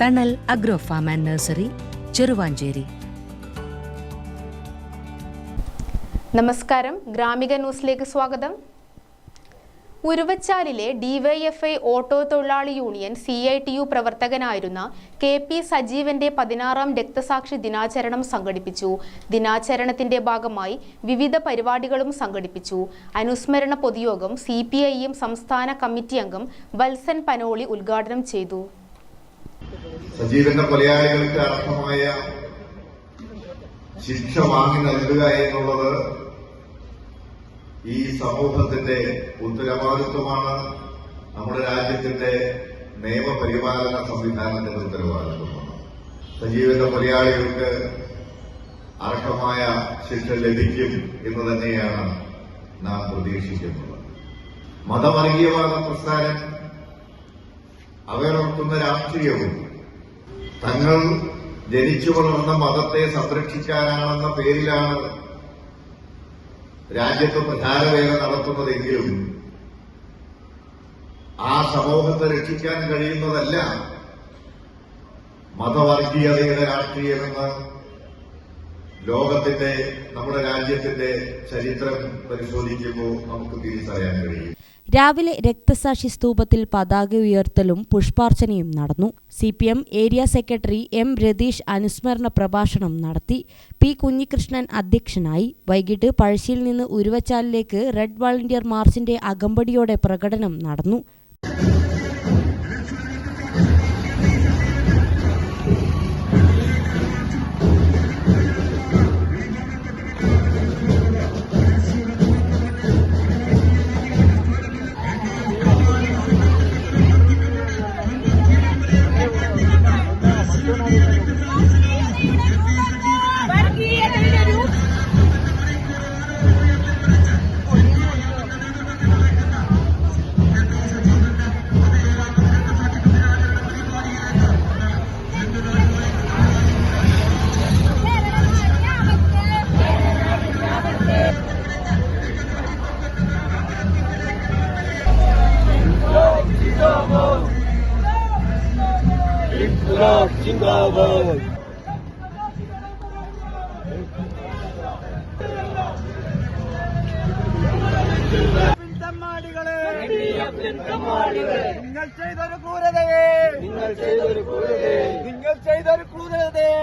Thanal agro farm and nursery Cheruvanchery നമസ്കാരം. ഗ്രാമിക ന്യൂസിലേക്ക് സ്വാഗതം. ഉരുവച്ചാലിലെ ഡിവൈഎഫ്ഐ ഓട്ടോ തൊഴിലാളി union C I T U പ്രവർത്തകനായിരുന്ന K P സജീവന്റെ പതിനാറാം രക്തസാക്ഷി ദിനാചരണം സംഘടിപ്പിച്ചു. ദിനാചരണത്തിന്റെ ഭാഗമായി വിവിധ പരിപാടികളും സംഘടിപ്പിച്ചു. അനുസ്മരണ പൊതുയോഗം സി സംസ്ഥാന കമ്മിറ്റി അംഗം വത്സൻ പനോളി ഉദ്ഘാടനം ചെയ്തു. സജീവന്റെ കൊലയാളികൾക്ക് അർത്ഥമായ ശിക്ഷ വാങ്ങി നൽകുക എന്നുള്ളത് ഈ സമൂഹത്തിന്റെ ഉത്തരവാദിത്വമാണ്. നമ്മുടെ രാജ്യത്തിന്റെ നിയമപരിപാലന സംവിധാനത്തിന്റെ ഉത്തരവാദിത്വമാണ്. സജീവന്റെ കൊലയാളികൾക്ക് അർഹമായ ശിക്ഷ ലഭിക്കും എന്ന് തന്നെയാണ് നാം പ്രതീക്ഷിക്കുന്നത്. മതവർഗീയവാദ പ്രസ്ഥാനം അവരുറക്കുന്ന രാഷ്ട്രീയവും തങ്ങൾ ജനിച്ചു വളർന്ന മതത്തെ സംരക്ഷിക്കാനാണെന്ന പേരിലാണ് രാജ്യത്ത് പ്രചാരവേല നടത്തുന്നതെങ്കിലും ആ സമൂഹത്തെ രക്ഷിക്കാൻ കഴിയുന്നതല്ല മതവർഗീയതയുടെ രാഷ്ട്രീയമെന്ന് ലോകത്തിന്റെ നമ്മുടെ രാജ്യത്തിന്റെ ചരിത്രം പരിശോധിക്കുമ്പോൾ നമുക്ക് തിരിച്ചറിയാൻ കഴിയും. രാവിലെ രക്തസാക്ഷി സ്തൂപത്തിൽ പതാക ഉയർത്തലും പുഷ്പാർച്ചനയും നടന്നു. C P M area secretary M Ratheesh അനുസ്മരണ പ്രഭാഷണം നടത്തി. പി കുഞ്ഞികൃഷ്ണൻ അധ്യക്ഷനായി. വൈകിട്ട് പഴശ്ശിയിൽ നിന്ന് ഉരുവച്ചാലിലേക്ക് റെഡ് വാളണ്ടിയർ മാർച്ചിന്റെ അകമ്പടിയോടെ പ്രകടനം നടന്നു. പിന്തമ്മാടികളെ നിങ്ങൾ ചെയ്തൊരു ക്രൂരതയെ. നിങ്ങൾ ചെയ്തൊരു ക്രൂരതയെ. നിങ്ങൾ ചെയ്തൊരു ക്രൂരതയെ.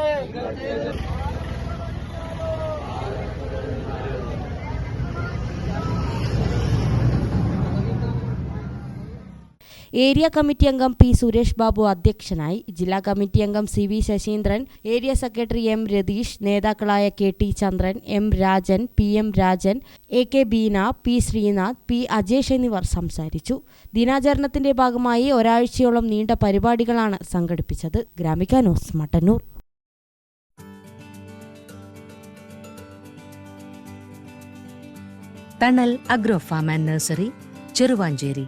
ഏരിയ കമ്മിറ്റി അംഗം പി സുരേഷ് ബാബു അധ്യക്ഷനായി ജില്ലാ കമ്മിറ്റി അംഗം C V Sasheendran area secretary M Ratheesh നേതാക്കളായ K T Chandran M Rajan P M Rajan A K Beena P Sreenath P Ajesh എന്നിവർ സംസാരിച്ചു. ദിനാചരണത്തിന്റെ ഭാഗമായി ഒരാഴ്ചയോളം നീണ്ട പരിപാടികളാണ് സംഘടിപ്പിച്ചത്. Gramika news Mattannur. Thanal agro farm and nursery Cheruvanchery.